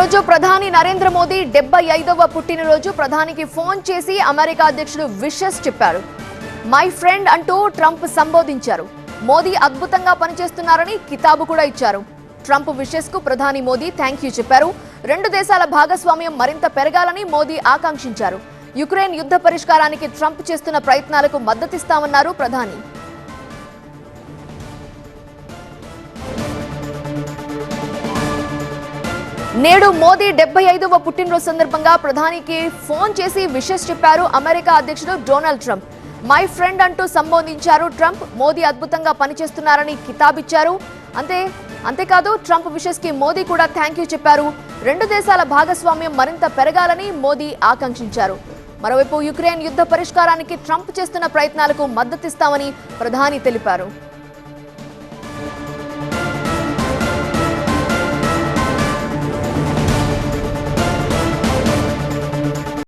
ఈరోజు ప్రధాని నరేంద్ర మోదీ డెబ్బై ఐదవ పుట్టినరోజు ప్రధానికి ఫోన్ చేసి అమెరికా అధ్యక్షుడు విషెస్ చెప్పారు. మై ఫ్రెండ్ అంటూ ట్రంప్ సంబోధించారు. మోదీ అద్భుతంగా పనిచేస్తున్నారని కితాబు కూడా ఇచ్చారు. ట్రంప్ విషెస్కు ప్రధాని మోదీ థ్యాంక్ యూ చెప్పారు. రెండు దేశాల భాగస్వామ్యం మరింత పెరగాలని మోదీ ఆకాంక్షించారు. యుక్రెయిన్ యుద్ధ పరిష్కారానికి ట్రంప్ చేస్తున్న ప్రయత్నాలకు మద్దతిస్తామన్నారు ప్రధాని. నేడు మోదీ డెబ్బై ఐదవ పుట్టినరోజు సందర్భంగా ప్రధానికి ఫోన్ చేసి విషెస్ చెప్పారు అమెరికా అధ్యక్షుడు డొనాల్డ్ ట్రంప్. మై ఫ్రెండ్ అంటూ సంబోధించారు ట్రంప్. మోదీ అద్భుతంగా పనిచేస్తున్నారని కితాబిచ్చారు. అంతే అంతేకాదు ట్రంప్ విషెస్కి మోదీ కూడా థ్యాంక్ యూ చెప్పారు. రెండు దేశాల భాగస్వామ్యం మరింత పెరగాలని మోదీ ఆకాంక్షించారు. మరోవైపు యుక్రెయిన్ యుద్ధ పరిష్కారానికి ట్రంప్ చేస్తున్న ప్రయత్నాలకు మద్దతిస్తామని ప్రధాని తెలిపారు.